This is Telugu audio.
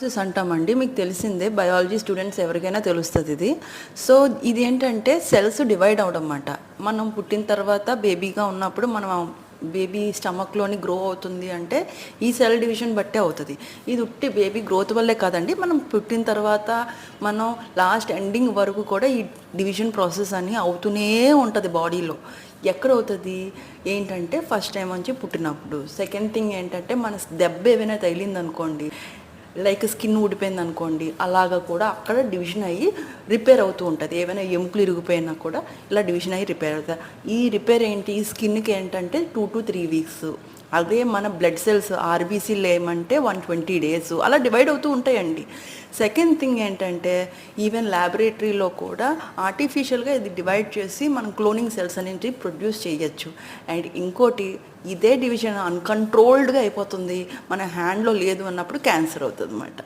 మైటోసిస్ అంటామండి మీకు తెలిసిందే బయాలజీ స్టూడెంట్స్ ఎవరికైనా తెలుస్తుంది ఇది. సో ఇది ఏంటంటే సెల్స్ డివైడ్ అవడం అన్నమాట మనం పుట్టిన తర్వాత బేబీగా ఉన్నప్పుడు మనం బేబీ స్టమక్లోని గ్రో అవుతుంది అంటే ఈ సెల్ డివిజన్ బట్టే అవుతుంది. ఇది ఉట్టి బేబీ గ్రోత్ వల్లే కాదండి మనం పుట్టిన తర్వాత మనం లాస్ట్ ఎండింగ్ వరకు కూడా ఈ డివిజన్ ప్రాసెస్ అని అవుతూనే ఉంటుంది బాడీలో. ఎక్కడ అవుతుంది? ఏంటంటే ఫస్ట్ టైం వచ్చి పుట్టినప్పుడు. సెకండ్ థింగ్ ఏంటంటే మన దెబ్బ ఏమైనా తగిలింది అనుకోండి లైక్ స్కిన్ ఊడిపోయింది అనుకోండి అలాగా కూడా అక్కడ డివిజన్ అయ్యి రిపేర్ అవుతూ ఉంటుంది. ఏమైనా ఎముకలు ఇరిగిపోయినా కూడా ఇలా డివిజన్ అయ్యి రిపేర్ అవుతుంది. ఈ రిపేర్ ఏంటి? ఈ స్కిన్కి ఏంటంటే టూ టు త్రీ వీక్స్ అదే మన బ్లడ్ సెల్స్ ఆర్బీసీలు ఏమంటే వన్ ట్వంటీ డేస్ అలా డివైడ్ అవుతూ ఉంటాయండి. సెకండ్ థింగ్ ఏంటంటే ఈవెన్ ల్యాబొరేటరీలో కూడా ఆర్టిఫిషియల్గా ఇది డివైడ్ చేసి మనం క్లోనింగ్ సెల్స్ అనేది ప్రొడ్యూస్ చేయొచ్చు. అండ్ ఇంకోటి ఇదే డివిజన్ అన్కంట్రోల్డ్గా అయిపోతుంది. మన హ్యాండ్లో లేదు అన్నప్పుడు క్యాన్సర్ అవుతుంది అన్నమాట